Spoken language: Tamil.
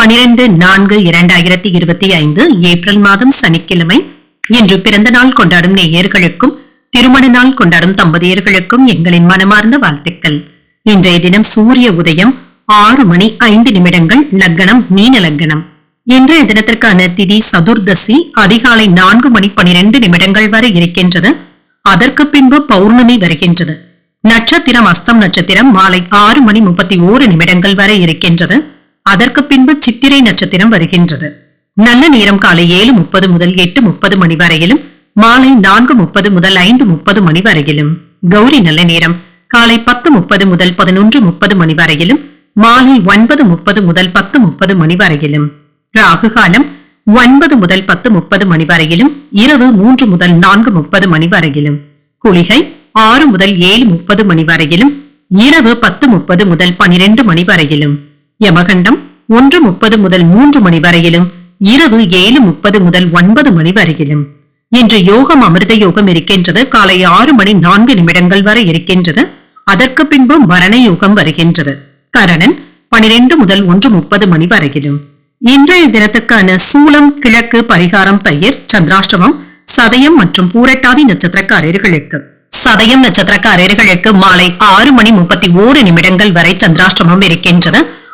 பனிரெண்டு நான்கு இரண்டாயிரத்தி இருபத்தி ஐந்து ஏப்ரல் மாதம் சனிக்கிழமை. இன்று பிறந்த நாள் கொண்டாடும் நேயர்களுக்கும் திருமண நாள் கொண்டாடும் தம்பதியர்களுக்கும் எங்களின் மனமார்ந்த வாழ்த்துக்கள். இன்றைய தினம் சூரிய உதயம் ஆறு மணி ஐந்து நிமிடங்கள் லக்னம் மீன லக்னம் இன்றைய தினத்திற்கான திதி சதுர்தசி அதிகாலை நான்கு மணி பனிரெண்டு நிமிடங்கள் வரை இருக்கின்றது. அதற்கு பின்பு பௌர்ணமி வருகின்றது. நட்சத்திரம் அஸ்தம் நட்சத்திரம் மாலை ஆறு மணி முப்பத்தி ஓரு நிமிடங்கள் வரை இருக்கின்றது. அதற்கு பின்பு சித்திரை நட்சத்திரம் வருகின்றது. நல்ல நேரம் காலை ஏழு முப்பது முதல் எட்டு முப்பது மணி வரையிலும் மாலை நான்கு முப்பது முதல் ஐந்து முப்பது மணி வரையிலும். கௌரி நல்ல நேரம். காலை பத்து முப்பது முதல் பதினொன்று முப்பது மணி வரையிலும் மாலை ஒன்பது முப்பது முதல் பத்து முப்பது மணி வரையிலும். ராகு காலம் ஒன்பது முதல் பத்து முப்பது மணி வரையிலும் இரவு மூன்று முதல் நான்கு முப்பது மணி வரையிலும். குளிகை ஆறு முதல் ஏழு முப்பது மணி வரையிலும் இரவு பத்து முப்பது முதல் பனிரெண்டு மணி வரையிலும். யமகண்டம் ஒன்று முப்பது முதல் மூன்று மணி வரையிலும் இரவு ஏழு முப்பது முதல் ஒன்பது மணி வரையிலும். இன்று யோகம் அமிர்த யோகம் இருக்கின்றது. காலை ஆறு மணி நான்கு நிமிடங்கள் வரை இருக்கின்றது. அதற்கு பின்பு மரண யோகம் வருகின்றது. கரணன் பனிரெண்டு முதல் ஒன்று முப்பது மணி வரையிலும். இன்றைய தினத்துக்கான சூளம் கிழக்கு பரிகாரம் தயிர் சந்திராஷ்டமம் சதயம் மற்றும் பூரட்டாதி நட்சத்திரக்காரர்களுக்கு. சதயம் நட்சத்திரக்காரர்களுக்கு மாலை ஆறு மணி முப்பத்தி ஓரு நிமிடங்கள் வரை சந்திராஷ்டமம் இருக்கின்றது.